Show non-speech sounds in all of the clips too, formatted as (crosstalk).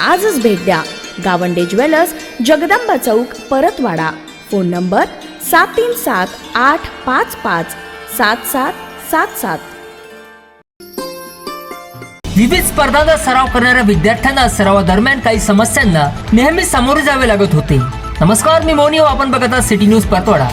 आजच भेट द्या. गावंडे ज्वेलर्स जगदंबा चौक परतवाडा. फोन नंबर सात तीन सात आठ पाच पाच सात सात सात सात. विविध स्पर्धांचा सराव करणाऱ्या विद्यार्थ्यांना सरावादरम्यान काही समस्यांना नेहमी सामोरे जावे लागत होते. नमस्कार मी मोनी हो. आपण बघत आहात सिटी न्यूज परतवाडा.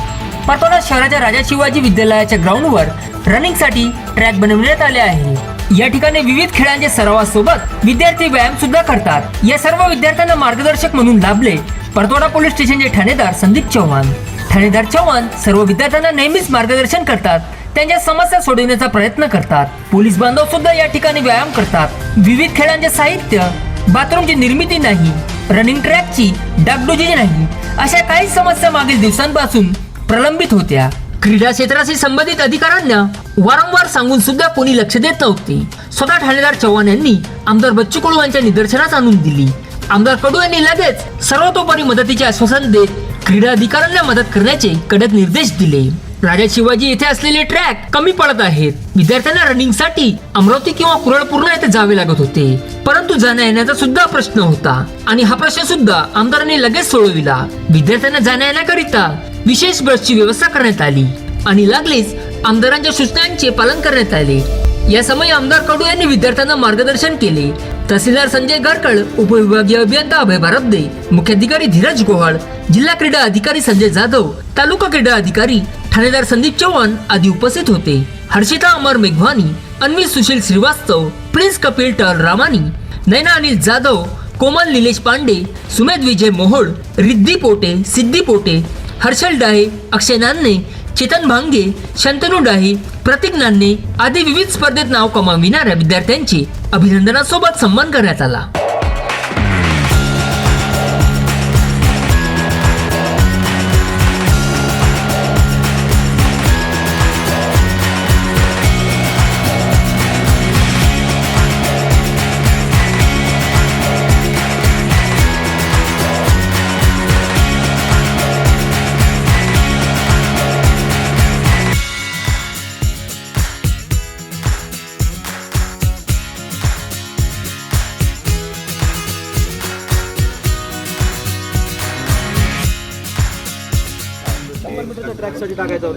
परतवाडा शहराच्या राजा शिवाजी विद्यालयाच्या ग्राउंडवर रनिंगसाठी ट्रॅक बनवण्यात आले आहे. या ठिकाणी विविध खेळांच्या सरावासोबत विद्यार्थी व्यायाम सुद्धा करतात. या सर्व विद्यार्थ्यांना मार्गदर्शक म्हणून लाभले परतवाडा पोलीस स्टेशनचे ठाणेदार संदीप चव्हाण. ठाणेदार चव्हाण सर्व विद्यार्थ्यांना नेहमीच मार्गदर्शन करतात त्यांच्या समस्या सोडवण्याचा प्रयत्न करतात. पोलीस बांधव सुद्धा या ठिकाणी व्यायाम करतात. विविध खेळांचे साहित्य बाथरूमची निर्मिती नाही रनिंग ट्रॅकची डागडुजी नाही अशा काही समस्या मागील दिवसांपासून प्रलंबित होत्या. क्रीडा क्षेत्राशी संबंधित अधिकाऱ्यांना वारंवार सांगून सुद्धा कोणी लक्ष देत नव्हते. स्वतः ठाणेदार चव्हाण यांनी आमदार बच्चू कडू यांच्या निदर्शनास आणून दिली. आमदार कडू यांनी लगेच सर्वतोपरी मदतीचे आश्वासन देत क्रीडा अधिकाऱ्यांना मदत करण्याचे कडक निर्देश दिले. राजा शिवाजी येथे असलेले ट्रॅक कमी पडत आहेत. विद्यार्थ्यांना रनिंगसाठी अमरावती किंवा कुरळपूर्ण येथे जावे लागत होते. परंतु जाण्या येण्याचा सुद्धा प्रश्न होता. आणि हा प्रश्न सुद्धा आमदारांनी लगेच सोडविला. विद्यार्थ्यांना जाण्या येण्याकरिता विशेष बसची व्यवस्था करण्यात आली. आणि लागलीच आमदारांच्या सूचनांचे पालन करण्यात आले. या समयी आमदार कडू यांनी विद्यार्थ्यांना मार्गदर्शन केले. तहसीलदार संजय गारकळ उपविभागीय अभियंता अभय बारब्दे मुख्याधिकारी धीरज गोहाळ जिल्हा क्रीडा अधिकारी संजय जाधव तालुका क्रीडा अधिकारी ठाणेदार संदीप चव्हाण आदी उपस्थित होते. हर्षिता अमर मेघवानी अन्वी सुशील श्रीवास्तव प्रिन्स कपिल टर रामानी नैना अनिल जाधव कोमल निलेश पांडे सुमेध विजय मोहोळ रिद्धी पोटे सिद्धी पोटे हर्षल डाहे अक्षय नान्ने चेतन भांगे शंतनू डाहे प्रतीक नान्ने आदी विविध स्पर्धेत नाव कमाविणाऱ्या विद्यार्थ्यांची अभिनंदनासोबत सन्मान करण्यात आला.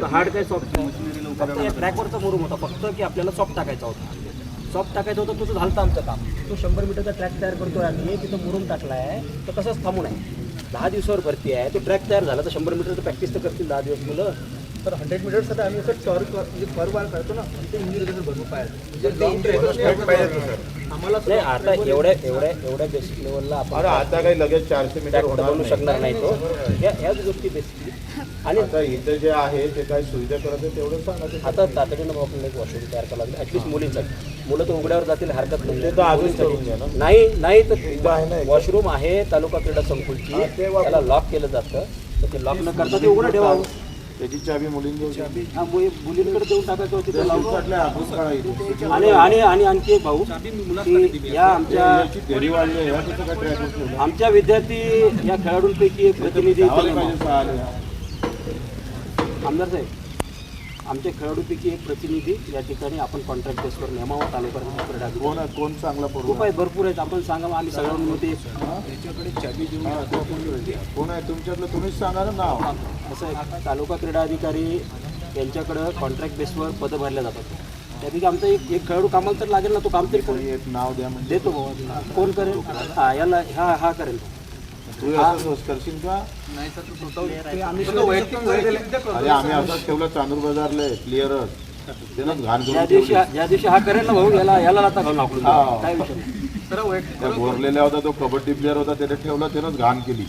होतं. हार्ड काय सॉफ्ट फक्त या ट्रॅकवरचा मुरुम होता. फक्त की आपल्याला सॉफ्ट टाकायचा होता. सॉफ्ट टाकायचा होतं तुझं झालं आमचं काम. तो शंभर मीटरचा ट्रॅक तयार करतोय आम्ही तिथं मुरुम टाकला आहे कसंच थांबून आहे दहा दिवसावर भरती आहे. तो ट्रॅक तयार झाला तर शंभर मीटरचं प्रॅक्टिस तर करतील दहा दिवस मुलं. तर हंड्रेड मीटरसाठी आम्ही असं टॉर म्हणजे फर वार करतो ना ते इंग्लिश भरपूर पाहिजे आम्हाला नाही आता एवढ्या एवढ्या एवढ्या बेसिक लेवलला आपण आता काही लगेच चारशे मीटर बनवू नाही. शकणार नाही तो. या याच गोष्टी बेसिकली आणि आता इथं जे आहे ते काय सुविधा करत आहे तेवढं सांगा. आता तातडीनं आपण एक वॉशरूम तयार करावं लागेल. ॲटलीस्ट मुलींसाठी. मुलं तर उघड्यावर जातील हरकत नाही. ते तर अजून. नाही नाही इथं आहे ना तर. वॉशरूम आहे तालुका क्रीडा संकुलची. त्याला लॉक केलं जातं. तर ते लॉक न करता ते उघडं ठेवावं. त्याची चाबी मुलींची चाबी हा, मुली- मुलींकडे देऊन टाकायचं होतं ते लावून. आणि आणि आणि आणखी एक भाऊ की या आमच्या? आमच्या विद्यार्थी या खेळाडूंपैकी एक प्रतिनिधी. आमदार साहेब. आमच्या खेळाडूपैकी एक प्रतिनिधी या ठिकाणी आपण कॉन्ट्रॅक्ट बेसवर क्रीडा अधिकारी. कोण आहे? कोण चांगला खूप आहेत भरपूर आहेत. आपण सांगा आम्ही सगळ्यांमध्ये कोण आहे? तुमच्यातलं तुम्हीच सांगा ना नाव. असं आहे. तालुका क्रीडा अधिकारी यांच्याकडं कॉन्ट्रॅक्ट बेसवर पदं भरल्या जातात. त्यापैकी आमचा एक एक खेळाडू कामाला तर लागेल ना तो काम तरी करेल एक नाव द्या म्हणजे. देतो कोण करेल? हा याला हा हा करेल. तू असं करशील का? ते आम्ही सगळं वैयक्तिक वैयक्तिक अरे आम्ही असंच ठेवलं चांदूर बाजारला क्लिअरच घाण ज्या करून दिवशी ठेवली. ज्या दिवशी हा करेल ना भाऊ याला याला लाता घालून आपण हा. काय विषय नाही. त्या बोरलेल्या होता तो कबड्डी प्लेअर होता त्याने ठेवला त्यानंच घाण केली.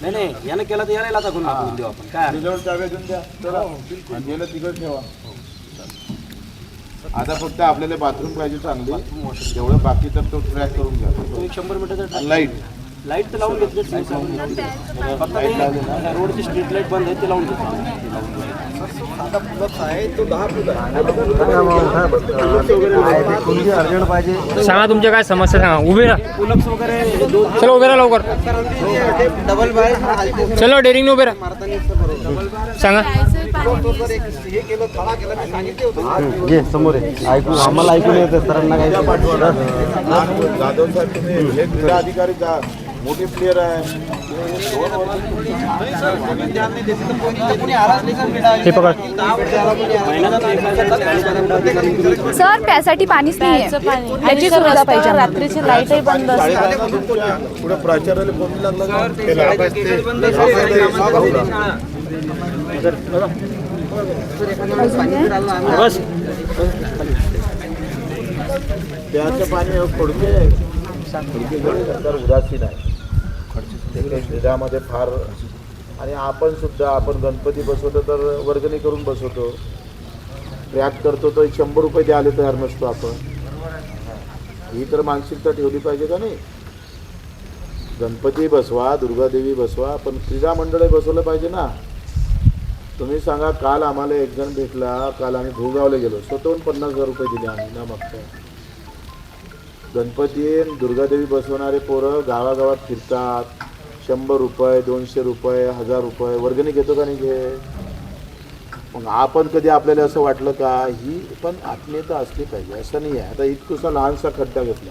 नाही नाही यानं केला तर याला लाता घालून आपण देऊ आपण. काय त्याच्यावर चाव्या देऊन द्या. चला. आणि गेलं तिकडे ठेवा. आता फक्त आपल्याला बाथरूम पाहिजे चांगली. तेवढं बाकी तर तो ट्रॅक करून तो घ्या एक शंभर मीटरचा लाइट लाइट तर लावून घेतली. फक्त ते रोडची स्ट्रीट लाइट बंद आहे ते लावून घेतली. सांगा तुमच्या काय समस्या सांगा. उभे राहा. वगैरे हे चलो उभे राहा लवकर. चलो डेरिंग उभे राहा. सांगा. घे समोर आहे ऐकू आम्हाला ऐकून येतं सरांना काही जाधव साहेब तुम्ही क्रीडा अधिकारी जा. मोठे प्लेअर आहे. हे सर प्यासाठी पाणीच नाही याची सुविधा पाहिजे रात्रीची लाईटही बंद पुढे प्राचार्याला फोन लागला का? बस. प्याचं पाणी खोडके. खोडके तर उदासीन आहे. ते फार आणि आपण सुद्धा आपण गणपती बसवतो तर वर्गणी करून बसवतो. ट्रॅक करतो तर शंभर रुपये द्यायला तयार नसतो आपण. ही तर मानसिकता ठेवली पाहिजे का नाही? गणपती बसवा दुर्गादेवी बसवा पण क्रीडा मंडळ बसवलं पाहिजे ना. तुम्ही सांगा काल आम्हाला एक जण भेटला काल आम्ही भूगावला गेलो. स्वतःहून पन्नास हजार रुपये दिले आम्ही ना मागता गणपती दुर्गादेवी बसवणारे पोरं गावागावात फिरतात. शंभर रुपये दोनशे रुपये हजार रुपये वर्गणी घेतो का नाही घे मग आपण कधी आपल्याला असं वाटलं का? ही पण आत्मीयता असली पाहिजे असं नाही आहे. आता इतकुसा लहानसा खड्डा घेतला.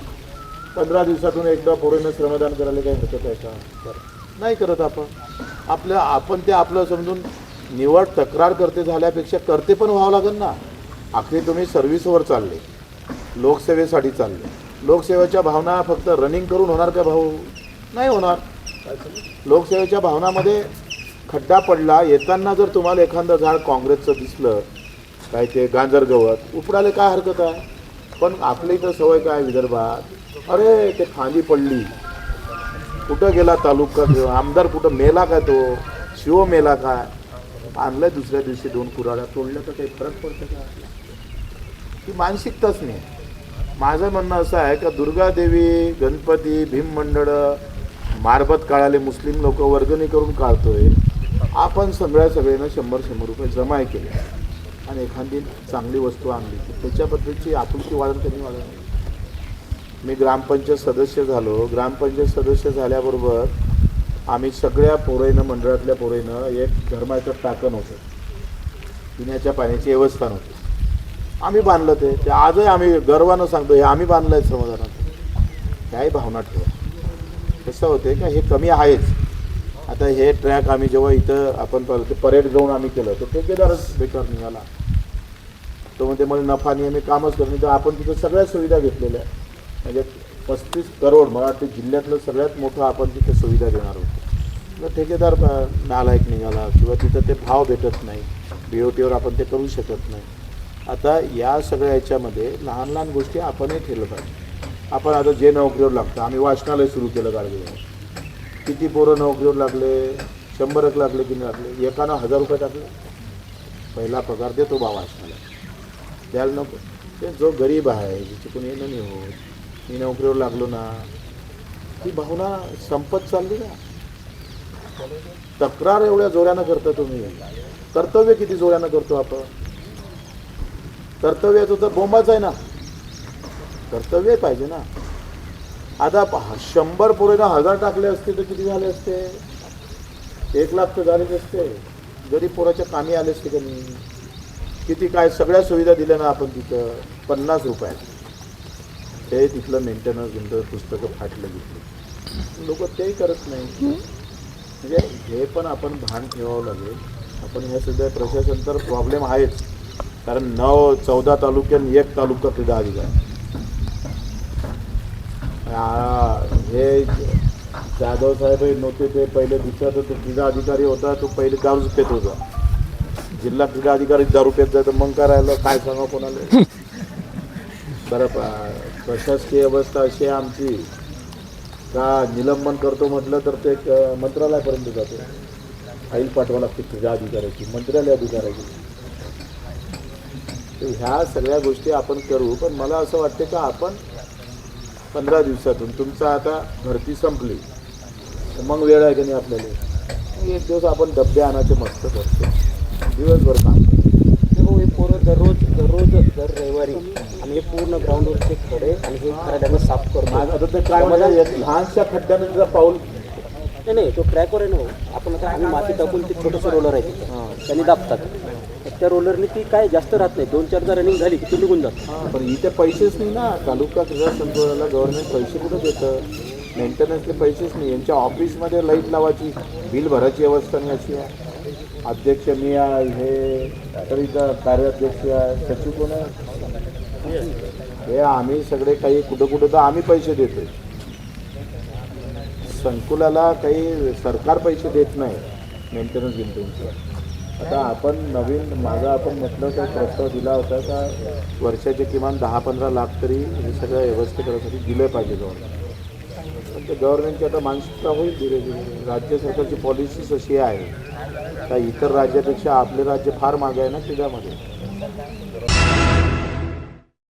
पंधरा दिवसातून एकदा पोरीनं श्रमदान करायला काही हरकत आहे का? तर नाही करत आपण. आपलं आपण ते आपलं समजून निवड तक्रार करते झाल्यापेक्षा करते पण व्हावं लागेल ना. आखरी तुम्ही सर्व्हिसवर चालले. लोकसेवेसाठी चालले. लोकसेवेच्या भावना फक्त रनिंग करून होणार का भाऊ? नाही होणार. लोकसेवेच्या भावनामध्ये खड्डा पडला येताना जर तुम्हाला एखादं झाड काँग्रेसचं दिसलं काय ते गांजर गवत उपडायला काय हरकत आहे? पण आपल्या इथं सवय काय विदर्भात? अरे ते फांदी पडली. कुठं गेला तालुका आमदार कुठं मेला काय तो? शिव मेला काय आणलाय दुसऱ्या दिवशी दोन कुराड्या तोडल्या तर काही फरक पडतं का? ती मानसिकताच नाही. माझं म्हणणं असं आहे का दुर्गादेवी गणपती भीम मंडळं मारबत काळाले मुस्लिम लोक वर्गणी करून काढतोय. आपण सगळ्या सगळ्यांना शंभर शंभर रुपये जमा केले. आणि एखादी चांगली वस्तू आणली. तर त्याच्याबद्दलची आपुलकी वाढत त्यांनी वाढत? मी ग्रामपंचायत सदस्य झालो. ग्रामपंचायत सदस्य झाल्याबरोबर आम्ही सगळ्या पोरईनं मंडळातल्या पोरईनं एक धर्माचं टाकण होतं. पिण्याच्या पाण्याची व्यवस्था नव्हती. आम्ही बांधलं ते. ते आजही आम्ही गर्वानं सांगतो हे आम्ही बांधलं आहे समाधानात त्याही भावना ठेवा. कसं होते का? हे कमी आहेच. आता हे ट्रॅक आम्ही जेव्हा इथं आपण पाहिलं ते परेड ग्राउंड आम्ही केलं तर ठेकेदारच बेकार निघाला. तो म्हणते मला नफा नाही मी कामच करणे तर आपण तिथं सगळ्या सुविधा घेतलेल्या म्हणजे पस्तीस करोड मला वाटते जिल्ह्यातलं सगळ्यात मोठं आपण तिथे सुविधा देणार होतो. तर ठेकेदार नालायक निघाला किंवा तिथं ते भाव भेटत नाही. बी ओ टीवर आपण ते करू शकत नाही. आता या सगळ्या याच्यामध्ये लहान लहान गोष्टी आपणही ठेवलं पाहिजे. आपण आता जे नोकरीवर लागतं आम्ही वाचनालय सुरू केलं गाडगेवर. किती पोरं नोकरीवर लागले शंभर एक लागले की नाही लागले एकानं हजार रुपये टाकले. पहिला पगार देतो बा वाचनालय. द्यायला नको. ते जो गरीब आहे जिथे येणं नाही होत मी नोकरीवर लागलो ना ती भावना संपत चालली ना. तक्रार एवढ्या जोरानं करता तुम्ही. कर्तव्य किती जोरानं करतो आपण? कर्तव्याचं तर बोंबाच आहे ना. कर्तव्य पाहिजे ना. आता पहा, शंभर पोरेनं हजार टाकले असते तर किती झाले असते? एक लाख तर झालेच असते. गरीब पोराच्या कामी आले असते का नाही? किती काय सगळ्या सुविधा दिल्या ना आपण तिथं? पन्नास रुपयात. ते तिथलं मेंटेनन्स बिंटर पुस्तकं फाटलं घेतली लोक तेही करत नाही म्हणजे हे पण आपण भान ठेवावं लागेल. आपण हे सध्या प्रशासन तर प्रॉब्लेम आहेच. कारण नऊ चौदा तालुक्यात एक तालुका क्रीडा अधिकार हे जाधव साहेब हे नव्हते ते पहिले दुसरा तो क्रीडा अधिकारी होता तो पहिले दारू पेत होता. जिल्हा क्रीडा अधिकारी दारू पेत जाय तर मग काय राहिलं? काय सांगा कोणाला? (laughs) बरं प्रशासकीय व्यवस्था अशी आहे आमची. का निलंबन करतो म्हटलं तर ते मंत्रालयापर्यंत जातो. फाईल पाठवा लागते क्रीडा अधिकाऱ्याची मंत्रालय अधिकाऱ्याची. तर ह्या सगळ्या गोष्टी आपण करू पण मला असं वाटते का आपण पंधरा दिवसातून. तुमचं आता भरती संपली. तर मग वेळ आहे की नाही आपल्याला? एक दिवस आपण डबे आणायचे मस्त करतो. दिवसभर काम हो हे पोरं दररोज दररोज दर रविवारी आम्ही हे पूर्ण ग्राउंडवरचे खडे आणि हे खड्यानं साफ करतो. आता ते काय मला एक लहानशा खड्ड्यानं पाऊल नाही नाही तो ट्रॅकवर आहे ना हो. आपण आता आम्ही माती टाकून ते छोटंसं रोलर आहे तिथं. त्यांनी दाबतात. तर त्या रोलरनी ती काय जास्त राहत नाही. दोन चारदा रनिंग झाली की ती निघून जात. पण इथे पैसेच नाही ना. तालुका क्रीडा संकुलाला गव्हर्नमेंट पैसे कुठं देतं? मेंटेनन्सचे पैसेच नाही. यांच्या ऑफिसमध्ये लाइट लावायची बिल भरायची अवस्था नाही अशी. आहे अध्यक्ष मी आहे हे तर इथं कार्याध्यक्ष आहे. सचिव कोण आहे? हे आम्ही सगळे काही कुठं कुठं तर आम्ही पैसे देतो संकुलाला काही सरकार पैसे देत नाही. मेंटेनन्स गिंटेनन्सला आता आपण नवीन माझा आपण म्हटलं तर प्रस्ताव दिला होता का वर्षाचे किमान दहा पंधरा लाख तरी हे सगळं व्यवस्थित करण्यासाठी दिलं पाहिजे गव्हर्नमेंट. पण ते गव्हर्नमेंटची आता मानसिकता होईल धीरे धीरे. राज्य सरकारची पॉलिसीच अशी आहे. का इतर राज्यापेक्षा आपले राज्य फार मागे आहे ना क्रीडामध्ये